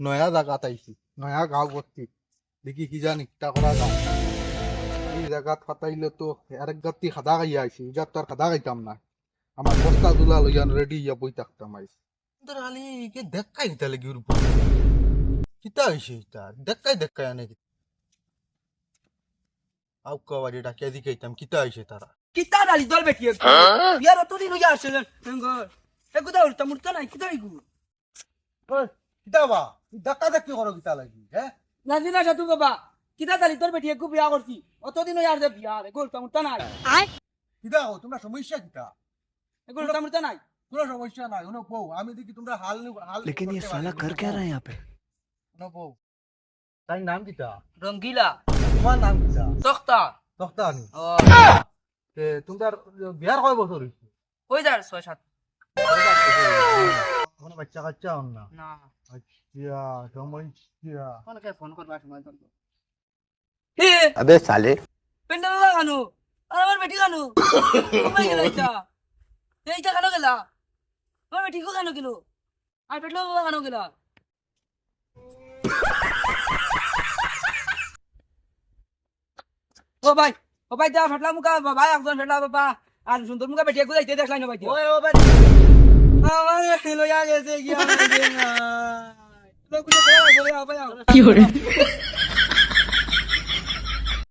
নয়া জাগাত আইছি নয়া গাঁও ভর্তি দেখি কি জানি কিতা করা এই জায়গাত ফাটাইলে তো আরেক গাতি খাদা খাইয়া আইছি ইজাত তো আর খাদা খাইতাম না আমার বস্তা দুলা লইয়ান রেডি ইয়া বই থাকতাম আইছি। তোর খালি কে দেখাই দিতা লাগি ওর উপর কিতা হইছে ইতা? দেখাই দেখাই আনে আউ কাবাডি ডাকিয়া দিকাইতাম কিতা হইছে তারা কিতা দালি দল বেটি বিয়ার অতদিন হইয়া আসছে এগুদা মুড়তা নাই কিতা ইগু কিতা বা দেখা দেখি করো কিতা লাগি হ্যাঁ নাজিনা সাধু বাবা কিতা দালি দল বেটি একু বিয়া করছি অতদিন হইয়া আসছে বিয়া এগু উল্টা মুড়তা নাই কিতা হো তোমরা সমস্যা কিতা এগু উল্টা মুড়তা নাই কোনো সমস্যা নাই শুনো বউ আমি দেখি তোমরা হাল নি- হাল लेकिन ये साला कर क्या रहा है यहाँ पे শুনো বউ তাই নাম কিতা রঙ্গিলা তোমার নাম কিতা তখতা তখতা আনি ও তে তোমার বিয়ার কয় বছর হইছে হই যার ছয় সাত কোনো বাচ্চা কাচ্চা হন না। না। আচ্ছা সময় অনেকে ফোন করবার সময় তো আবে সালে। পেন্ডা বাবা কানু আর আমার বেটি কানু কোথায় গেল এইটা? এইটা কানো গেলা? আমার বেটি কো কানো গেল? আর পেটলো বাবা কানো গেলা? ও ভাই ও ভাই যা ফেটলা মুখা ভাই একজন ফেটলা বাবা। আর সুন্দর মুখা বেটি একটু দেখলাই না ভাই ও ভাই। লইয়া গেছে কি